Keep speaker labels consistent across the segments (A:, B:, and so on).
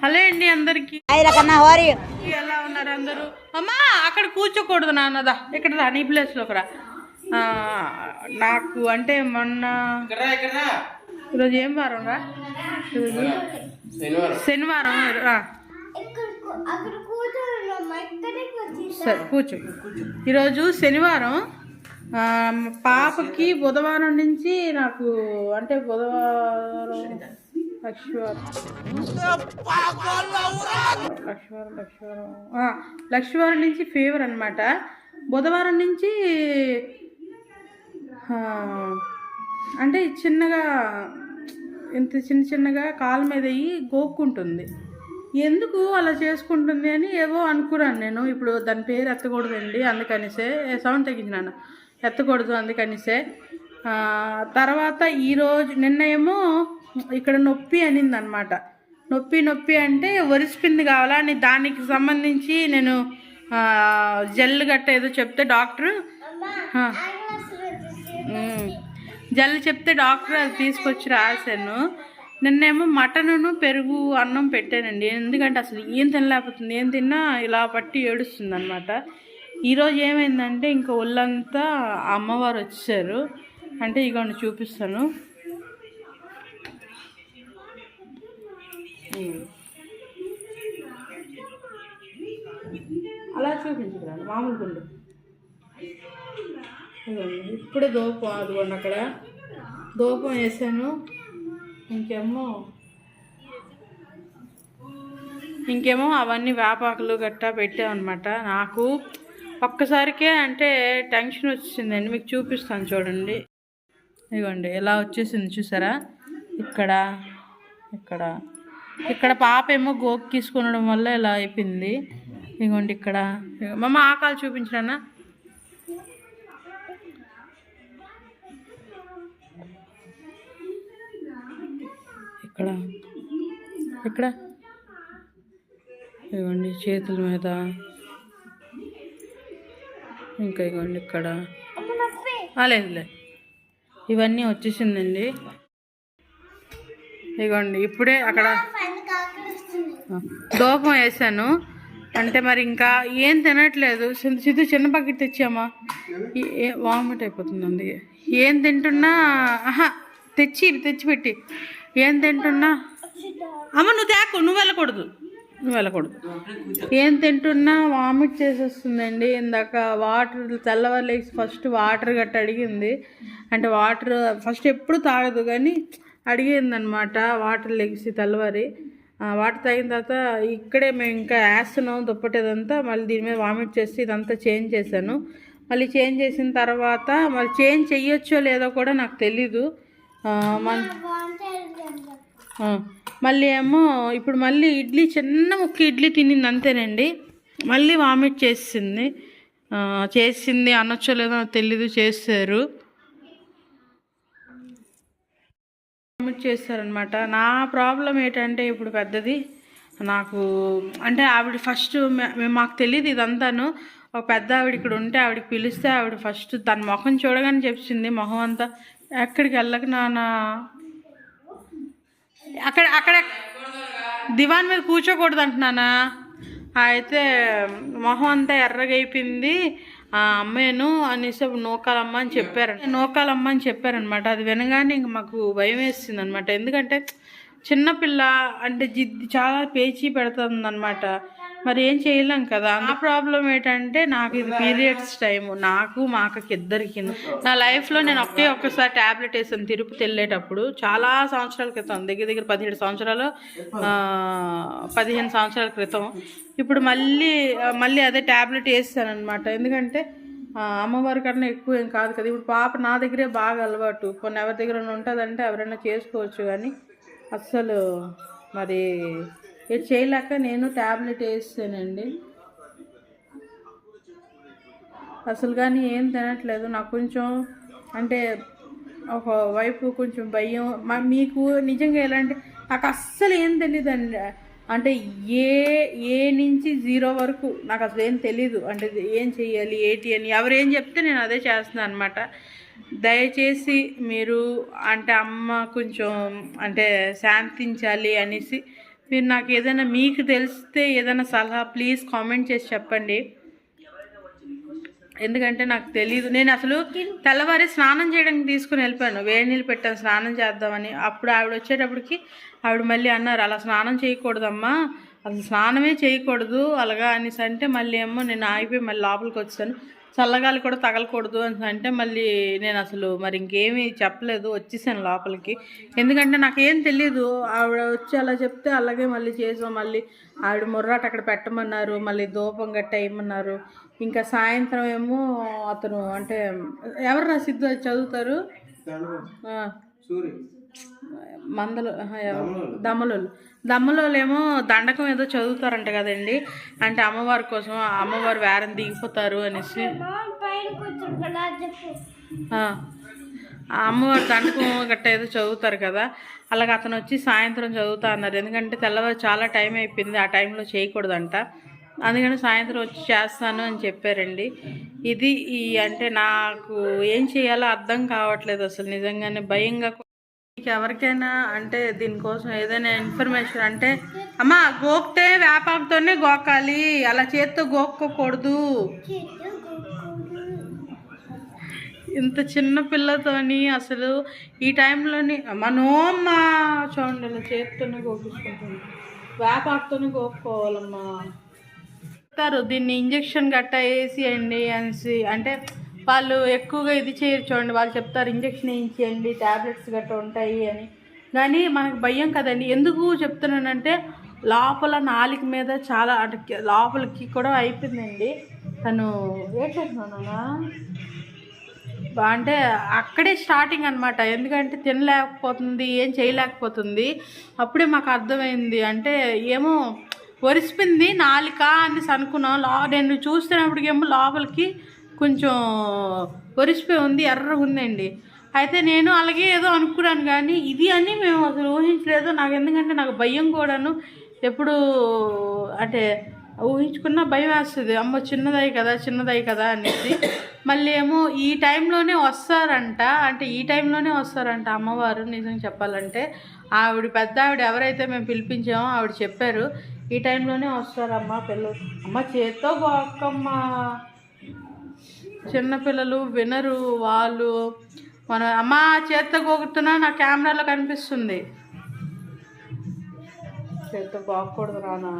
A: Hello అండి అందరికి. ఎలా ఉన్నారు అందరూ? అమ్మా అక్కడ కూర్చోకూడదు నాన్నదా ఇక్కడ రా నీ ప్లేస్లోకి రా. ఆ, నాకు అంటే మొన్న ఈరోజు ఏం వారం రా? శనివారం. సరే కూర్చో. ఈరోజు శనివారం. పాపకి బుధవారం నుంచి నాకు అంటే బుధవారం లక్ష్మీవారం లక్ష్మీవారం నుంచి ఫీవర్ అనమాట బుధవారం నుంచి అంటే చిన్నగా ఇంత చిన్న చిన్నగా కాలు మీద అయ్యి గోక్కుంటుంది. ఎందుకు అలా చేసుకుంటుంది అని ఏవో అనుకున్నాను నేను. ఇప్పుడు దాని పేరు ఎత్తకూడదండి అందుకనిసే సౌండ్ తగ్గించినాను? ఎత్తకూడదు అందుకనిసే. తర్వాత ఈరోజు నిన్న ఏమో ఇక్కడ నొప్పి అనింది అనమాట నొప్పి నొప్పి అంటే ఒరిసిపింది కావాలా అని దానికి సంబంధించి నేను జెల్ గట్ట ఏదో చెప్తే డాక్టర్ ఆ, జల్ చెప్తే డాక్టర్ అది తీసుకొచ్చి రాశాను. నిన్నేమో మటనును పెరుగు అన్నం పెట్టానండి. ఎందుకంటే అసలు ఏం తినలేకపోతుంది ఏం తిన్నా ఇలా పట్టి ఏడుస్తుంది అనమాట ఈరోజు ఏమైందంటే ఇంకా ఒళ్ళంతా అమ్మవారు వచ్చారు. అంటే ఇగోండి చూపిస్తాను. అలా చూపించుకురాను మామూలు గుండు. ఇప్పుడే దోపం అదిగోండి అక్కడ. దోపం వేసాను. ఇంకేమో ఇంకేమో అవన్నీ వేపాకులు గట్టా పెట్టామన్నమాట నాకు ఒక్కసారికే అంటే టెన్షన్ వచ్చిందండి మీకు చూపిస్తాను చూడండి. ఇదిగోండి ఇలా వచ్చేసింది చూసారా? ఇక్కడ ఇక్కడ. ఇక్కడ పాప ఏమో గోకు తీసుకునడం వల్ల ఇలా అయిపోయింది. ఇదిగోండి ఇక్కడ. మమ్మ ఆకాలు చూపించానా ఇక్కడ ఇక్కడ. ఇవ్వండి చేతుల మీద. ఇంకా ఇదిగోండి ఇక్కడ. ఆ, లేదులే ఇవన్నీ వచ్చేసిందండి. ఇగోండి ఇప్పుడే అక్కడ ఆ, దోపం వేసాను అంటే మరి ఇంకా ఏం తినట్లేదు. సిద్ధు చిన్న పక్కకి తెచ్చామా? వామిట్ అయిపోతుంది అందుకే ఏం తింటున్నా? ఆహా తెచ్చి తెచ్చిపెట్టి. ఏం తింటున్నా? అమ్మ నువ్వు తేకు నువ్వు వెళ్ళకూడదు. వెళ్ళకూడదు. ఏం తింటున్నా వామిట్ చేసేస్తుందండి. ఇందాక వాటర్ తెల్లవారు ఫస్ట్ వాటర్ గట్ట అడిగింది. అంటే వాటర్ ఫస్ట్ ఎప్పుడు తాగదు కానీ అడిగింది అనమాట వాటర్ లెగిసి తెల్లవారి. వాటర్ తాగిన తర్వాత ఇక్కడే మేము ఇంకా వేస్తున్నాం దుప్పటేదంతా. మళ్ళీ దీని మీద వామిట్ చేసి ఇదంతా చేంజ్ చేశాను. మళ్ళీ చేంజ్ చేసిన తర్వాత మళ్ళీ చేంజ్ చెయ్యొచ్చో లేదో కూడా నాకు తెలీదు. మన మళ్ళీ ఏమో ఇప్పుడు మళ్ళీ ఇడ్లీ చిన్న ముక్క ఇడ్లీ తినింది అంతేనండి. మళ్ళీ వామిట్ చేసింది. చేసింది అనొచ్చో లేదో తెలీదు చేశారు. వామిట్ చేశారనమాట నా ప్రాబ్లం ఏంటంటే ఇప్పుడు పెద్దది. నాకు అంటే ఆవిడ ఫస్ట్ మే- మేము మాకు తెలియదు ఇదంతాను. ఒక పెద్ద ఆవిడ ఇక్కడ ఉంటే ఆవిడకి పిలిస్తే ఆవిడ ఫస్ట్ తన ముఖం చూడగానే చెప్పింది. మొహం అంతా ఎక్కడికి వెళ్ళక నాన్న అక్కడ అక్కడ దివాన్ మీద కూర్చోకూడదు అంటున్నానా అయితే మొహం అంతా ఎర్రగైపోయింది. ఆ అమ్మాయిను అనేసి నూకాలమ్మ అని చెప్పారు నూకాలమ్మ అని చెప్పారనమాట. అది వినగానే ఇంక మాకు భయం వేసింది అనమాట ఎందుకంటే చిన్నపిల్ల అంటే జిద్ది చాలా పేచీ పెడుతుంది అనమాట మరి ఏం చేయలేం కదా. ఆ ప్రాబ్లం ఏంటంటే నాకు ఇది పీరియడ్స్ టైం నాకు మా అక్కకి ఇద్దరికి. నా లైఫ్లో నేను ఒకే ఒక్కసారి ట్యాబ్లెట్ వేసాను తిరుపతి వెళ్ళేటప్పుడు. చాలా సంవత్సరాల క్రితం దగ్గర దగ్గర పదిహేడు సంవత్సరాలు పదిహేను సంవత్సరాల క్రితం. ఇప్పుడు మళ్ళీ మళ్ళీ అదే ట్యాబ్లెట్ వేసాను అనమాట ఎందుకంటే అమ్మవారి కన్నా ఎక్కువ ఏం కాదు కదా. ఇప్పుడు పాప నా దగ్గరే బాగా అలవాటు. కొన్ని ఎవరి దగ్గర ఉంటుందంటే ఎవరైనా చేసుకోవచ్చు కానీ అస్సలు మరి ఇది చేయలేక నేను ట్యాబ్లెట్ వేస్తానండి. అసలు కానీ ఏం తినట్లేదు. నాకు కొంచెం అంటే ఒక వైపు కొంచెం భయం. మీకు నిజంగా ఎలా అంటే నాకు అస్సలు ఏం తెలియదండి అంటే ఏ ఏ నుంచి జీరో వరకు నాకు అసలు ఏం తెలీదు. అంటే ఏం చేయాలి ఏంటి అని ఎవరు ఏం చెప్తే నేను అదే చేస్తున్నాను అనమాట దయచేసి మీరు అంటే అమ్మ కొంచెం అంటే శాంతించాలి అనేసి మీరు నాకు ఏదైనా మీకు తెలిస్తే ఏదైనా సలహా ప్లీజ్ కామెంట్ చేసి చెప్పండి. ఎందుకంటే నాకు తెలియదు నేను అసలు తెల్లవారి స్నానం చేయడానికి తీసుకుని వెళ్ళిపోయాను. వేడి నీళ్ళు పెట్టాను స్నానం చేద్దామని. అప్పుడు ఆవిడ వచ్చేటప్పటికి ఆవిడ మళ్ళీ అన్నారు అలా స్నానం చేయకూడదమ్మా. అసలు స్నానమే చేయకూడదు. అలాగా అనేసి అంటే మళ్ళీ ఏమో నేను ఆగిపోయి మళ్ళీ లోపలికి వచ్చాను. చల్లగాలి కూడా తగలకూడదు అని అంటే మళ్ళీ నేను అసలు మరి ఇంకేమీ చెప్పలేదు వచ్చేసాను లోపలికి. ఎందుకంటే నాకేం తెలియదు ఆవిడ వచ్చి అలా చెప్తే అలాగే మళ్ళీ చేసాం. మళ్ళీ ఆవిడ ముర్రాట అక్కడ పెట్టమన్నారు. మళ్ళీ ధూపం గట్ట వేయమన్నారు ఇంకా సాయంత్రం ఏమో అతను అంటే ఎవరు నా సిద్ధు చదువుతారు?
B: సూర్య
A: మందలు? దమ్మలోళ్ళు ఏమో దండకం ఏదో చదువుతారంట కదండి. అంటే అమ్మవారి కోసం అమ్మవారు వేరం దిగిపోతారు అనేసి. అమ్మవారి దండకం గట్ట ఏదో చదువుతారు కదా. అలాగ అతను వచ్చి సాయంత్రం చదువుతా అన్నారు. ఎందుకంటే తెల్లవారు చాలా టైం అయిపోయింది ఆ టైంలో చేయకూడదంట. అందుకని సాయంత్రం వచ్చి చేస్తాను అని చెప్పారండి. ఇది ఈ అంటే నాకు ఏం చేయాలో అర్థం కావట్లేదు అసలు నిజంగానే. భయంగా మీకు ఎవరికైనా అంటే దీనికోసం ఏదైనా ఇన్ఫర్మేషన్ అంటే అమ్మ గోక్తే వేపాకుతోనే గోకాలి. అలా చేత్తో గోక్కోకూడదు. ఇంత చిన్న పిల్లతోని అసలు ఈ టైంలోని మనోమ్మ చూడండి ఇలా చేత్తోనే గోపించుకుంటుంది వేపాకుతోనే గోక్కోవాలమ్మా. చెప్తారు దీన్ని ఇంజెక్షన్ గట్టా వేసి అండి అనేసి. అంటే వాళ్ళు ఎక్కువగా ఇది చేయరు చూడండి వాళ్ళు చెప్తారు ఇంజక్షన్ వేయించేయండి ట్యాబ్లెట్స్ గట్రా ఉంటాయి అని. కానీ మనకు భయం కదండి. ఎందుకు చెప్తున్నానంటే లోపల నాలిక మీద చాలా అంటే లోపలికి కూడా అయిపోయిందండి. తను ఏం చేస్తున్నానా అంటే అక్కడే స్టార్టింగ్ అనమాట ఎందుకంటే తినలేకపోతుంది ఏం చేయలేకపోతుంది. అప్పుడే మాకు అర్థమైంది. అంటే ఏమో ఒరిసిపోయింది నాలిక అని అనుకున్నాం. లో నేను చూస్తున్నప్పటికేమో లోపలికి కొంచెం ఒరిసిపోయి ఉంది ఎర్రగా ఉందండి. అయితే నేను అలాగే ఏదో అనుకున్నాను కానీ ఇది అని మేము అసలు ఊహించలేదు. నాకు ఎందుకంటే నాకు భయం కూడాను. ఎప్పుడు అంటే ఊహించుకున్న భయం వేస్తుంది. అమ్మ చిన్నదై కదా చిన్నదై కదా అనేసి. మళ్ళీ ఏమో ఈ టైంలోనే వస్తారంట. అంటే ఈ టైంలోనే వస్తారంట అమ్మవారు నిజం చెప్పాలంటే. ఆవిడ పెద్ద ఆవిడ ఎవరైతే మేము పిలిపించామో ఆవిడ చెప్పారు. ఈ టైంలోనే వస్తారమ్మా పిల్లలు. అమ్మ చేత్తో గోక్కమ్మ. చిన్నపిల్లలు వినరు వాళ్ళు. మన అమ్మ చేత్తో గోకుతున్నా నా కెమెరాలో కనిపిస్తుంది. చేత్తో గోకూడదు రానా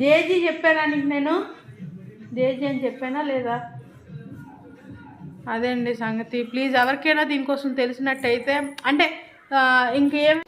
A: జేజీ చెప్పానా నీకు నేను? జేజీ అని చెప్పానా లేదా? అదే అండి సంగతి. ప్లీజ్ ఎవరికైనా దీనికోసం తెలిసినట్టయితే అంటే ఇంకేం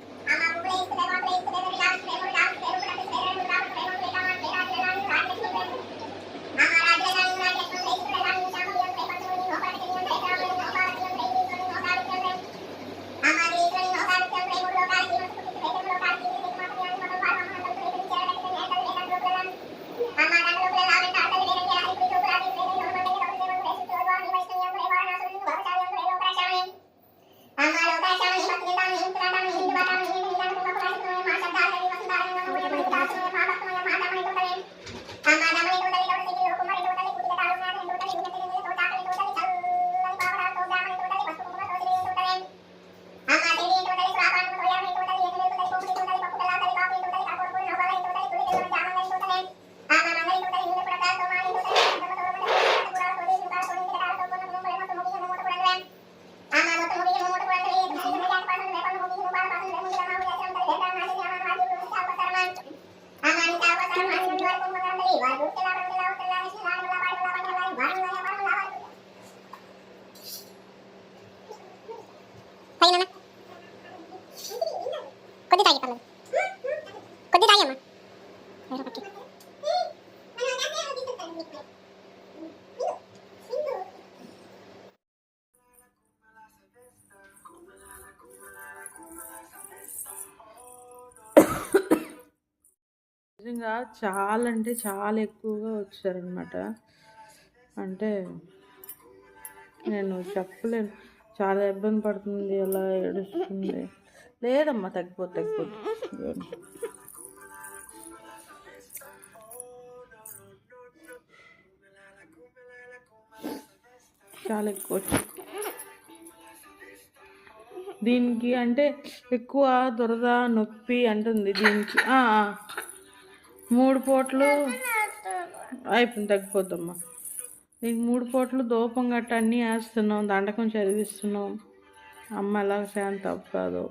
A: నిజంగా చాలా అంటే చాలా ఎక్కువగా వచ్చారనమాట అంటే నేను చెప్పలేను. చాలా ఇబ్బంది పడుతుంది అలా ఏడుస్తుంది. లేదమ్మా తగ్గిపోతుంది తగ్గిపోతుంది చాలా ఎక్కువ దీనికి అంటే ఎక్కువ దురద నొప్పి అంటుంది దీనికి. మూడు పూటలు అయిపోయింది తగ్గిపోద్దమ్మా. దీనికి మూడు పూటలు దూపం గట్ట అన్నీ వేస్తున్నాం దండకం చదివిస్తున్నాం. అమ్మ ఎలా శాంతి కాదు